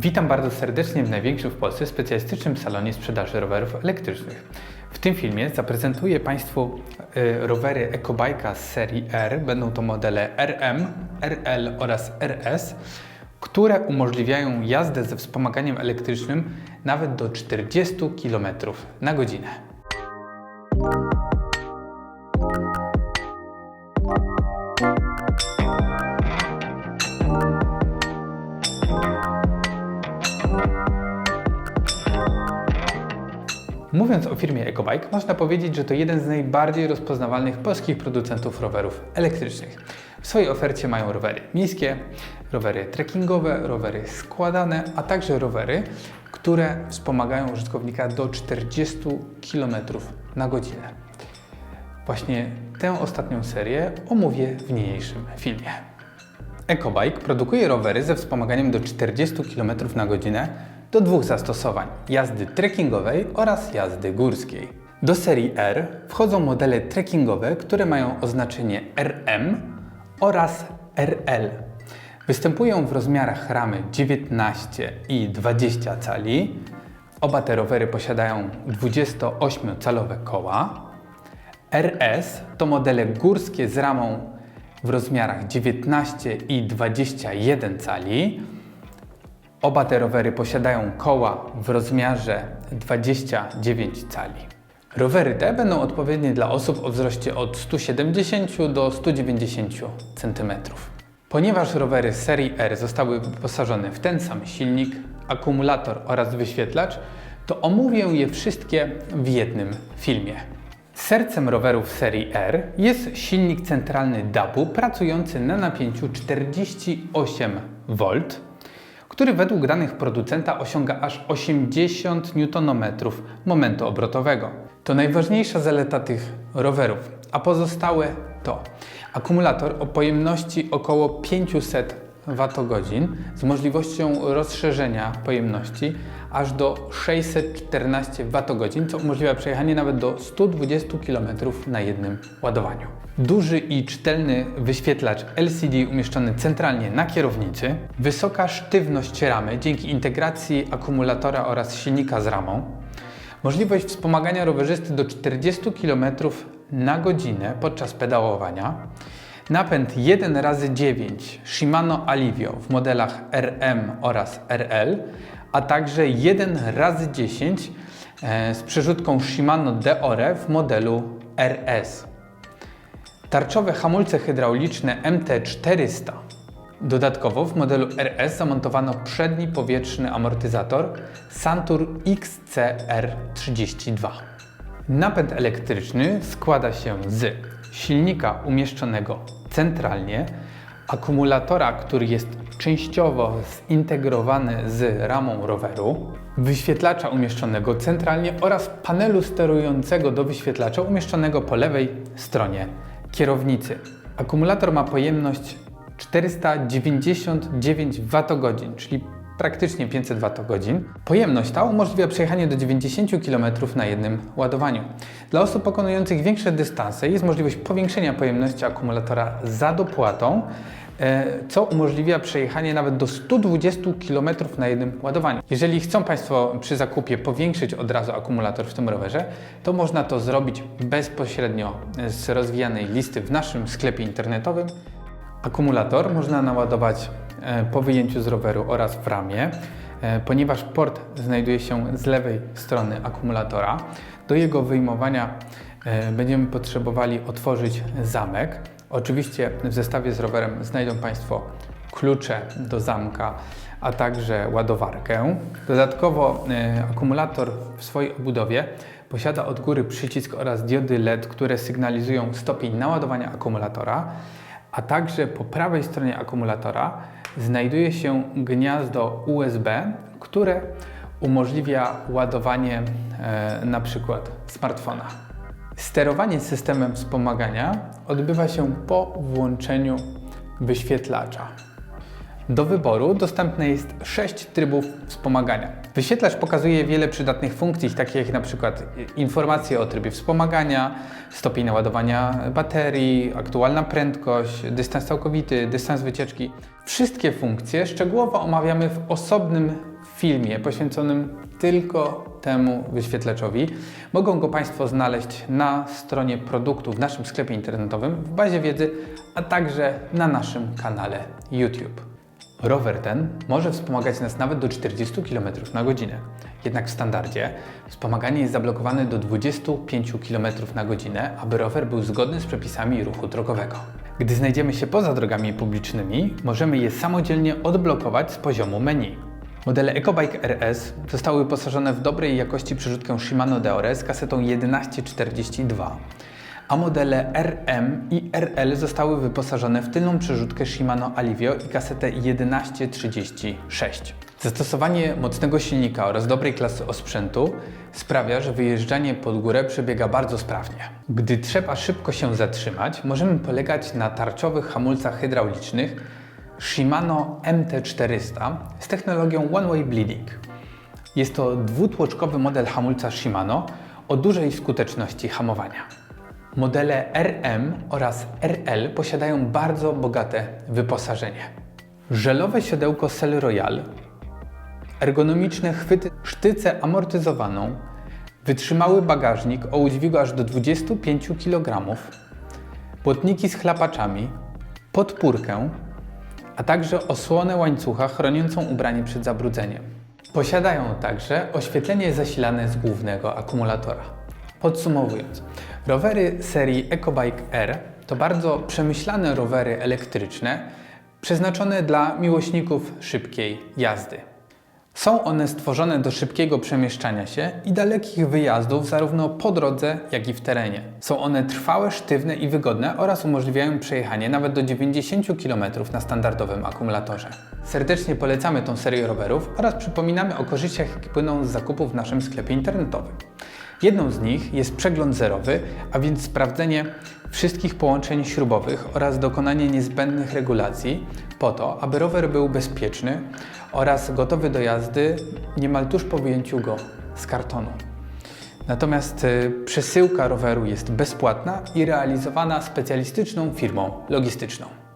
Witam bardzo serdecznie w największym w Polsce specjalistycznym salonie sprzedaży rowerów elektrycznych. W tym filmie zaprezentuję Państwu y, rowery EcoBike'a z serii R. Będą to modele RM, RL oraz RS, które umożliwiają jazdę ze wspomaganiem elektrycznym nawet do 40 km na godzinę. Mówiąc o firmie EcoBike, można powiedzieć, że to jeden z najbardziej rozpoznawalnych polskich producentów rowerów elektrycznych. W swojej ofercie mają rowery miejskie, rowery trekkingowe, rowery składane, a także rowery, które wspomagają użytkownika do 40 km na godzinę. Właśnie tę ostatnią serię omówię w niniejszym filmie. EcoBike produkuje rowery ze wspomaganiem do 40 km na godzinę do dwóch zastosowań: jazdy trekkingowej oraz jazdy górskiej. Do serii R wchodzą modele trekkingowe, które mają oznaczenie RM oraz RL. Występują w rozmiarach ramy 19 i 20 cali. Oba te rowery posiadają 28-calowe koła. RS to modele górskie z ramą w rozmiarach 19 i 21 cali. Oba te rowery posiadają koła w rozmiarze 29 cali. Rowery te będą odpowiednie dla osób o wzroście od 170 do 190 cm. Ponieważ rowery serii R zostały wyposażone w ten sam silnik, akumulator oraz wyświetlacz, to omówię je wszystkie w jednym filmie. Sercem rowerów serii R jest silnik centralny DAPU pracujący na napięciu 48 V, który według danych producenta osiąga aż 80 Nm momentu obrotowego. To najważniejsza zaleta tych rowerów, a pozostałe to akumulator o pojemności około 500 Wh z możliwością rozszerzenia pojemności aż do 614 Wh, co umożliwia przejechanie nawet do 120 km na jednym ładowaniu. Duży i czytelny wyświetlacz LCD umieszczony centralnie na kierownicy, wysoka sztywność ramy dzięki integracji akumulatora oraz silnika z ramą, możliwość wspomagania rowerzysty do 40 km na godzinę podczas pedałowania, Napęd 1x9 Shimano Alivio w modelach RM oraz RL, a także 1x10 e, z przerzutką Shimano Deore w modelu RS. Tarczowe hamulce hydrauliczne MT400. Dodatkowo w modelu RS zamontowano przedni powietrzny amortyzator Santur XCR32. Napęd elektryczny składa się z silnika umieszczonego centralnie, akumulatora, który jest częściowo zintegrowany z ramą roweru, wyświetlacza umieszczonego centralnie oraz panelu sterującego do wyświetlacza umieszczonego po lewej stronie kierownicy. Akumulator ma pojemność 499 Wh, czyli praktycznie 500 Wh. Pojemność ta umożliwia przejechanie do 90 km na jednym ładowaniu. Dla osób pokonujących większe dystanse jest możliwość powiększenia pojemności akumulatora za dopłatą, e, co umożliwia przejechanie nawet do 120 km na jednym ładowaniu. Jeżeli chcą Państwo przy zakupie powiększyć od razu akumulator w tym rowerze, to można to zrobić bezpośrednio z rozwijanej listy w naszym sklepie internetowym. Akumulator można naładować e, po wyjęciu z roweru oraz w ramie, e, ponieważ port znajduje się z lewej strony akumulatora. Do jego wyjmowania e, będziemy potrzebowali otworzyć zamek. Oczywiście w zestawie z rowerem znajdą Państwo klucze do zamka, a także ładowarkę. Dodatkowo akumulator w swojej obudowie posiada od góry przycisk oraz diody LED, które sygnalizują stopień naładowania akumulatora a także po prawej stronie akumulatora znajduje się gniazdo USB, które umożliwia ładowanie e, na przykład smartfona. Sterowanie systemem wspomagania odbywa się po włączeniu wyświetlacza. Do wyboru dostępne jest 6 trybów wspomagania. Wyświetlacz pokazuje wiele przydatnych funkcji, takich jak na przykład informacje o trybie wspomagania, stopień naładowania baterii, aktualna prędkość, dystans całkowity, dystans wycieczki. Wszystkie funkcje szczegółowo omawiamy w osobnym filmie poświęconym tylko temu wyświetlaczowi. Mogą go Państwo znaleźć na stronie produktu w naszym sklepie internetowym, w bazie wiedzy, a także na naszym kanale YouTube. Rower ten może wspomagać nas nawet do 40 km na godzinę. Jednak w standardzie wspomaganie jest zablokowane do 25 km na godzinę, aby rower był zgodny z przepisami ruchu drogowego. Gdy znajdziemy się poza drogami publicznymi, możemy je samodzielnie odblokować z poziomu menu. Modele EcoBike RS zostały wyposażone w dobrej jakości przerzutkę Shimano DRS z kasetą 1142, a modele RM i RL zostały wyposażone w tylną przerzutkę Shimano Alivio i kasetę 1136. Zastosowanie mocnego silnika oraz dobrej klasy osprzętu sprawia, że wyjeżdżanie pod górę przebiega bardzo sprawnie. Gdy trzeba szybko się zatrzymać, możemy polegać na tarczowych hamulcach hydraulicznych Shimano MT400 z technologią One Way Bleeding. Jest to dwutłoczkowy model hamulca Shimano o dużej skuteczności hamowania. Modele RM oraz RL posiadają bardzo bogate wyposażenie. Żelowe siodełko Cell Royal, ergonomiczne chwyty, sztycę amortyzowaną, wytrzymały bagażnik o udźwigu aż do 25 kg, błotniki z chlapaczami, podpórkę, a także osłonę łańcucha chroniącą ubranie przed zabrudzeniem. Posiadają także oświetlenie zasilane z głównego akumulatora. Podsumowując, rowery serii EcoBike R to bardzo przemyślane rowery elektryczne przeznaczone dla miłośników szybkiej jazdy. Są one stworzone do szybkiego przemieszczania się i dalekich wyjazdów zarówno po drodze, jak i w terenie. Są one trwałe, sztywne i wygodne oraz umożliwiają przejechanie nawet do 90 km na standardowym akumulatorze. Serdecznie polecamy tą serię rowerów oraz przypominamy o korzyściach, jakie płyną z zakupów w naszym sklepie internetowym. Jedną z nich jest przegląd zerowy, a więc sprawdzenie wszystkich połączeń śrubowych oraz dokonanie niezbędnych regulacji po to, aby rower był bezpieczny oraz gotowy do jazdy niemal tuż po wyjęciu go z kartonu. Natomiast y, przesyłka roweru jest bezpłatna i realizowana specjalistyczną firmą logistyczną.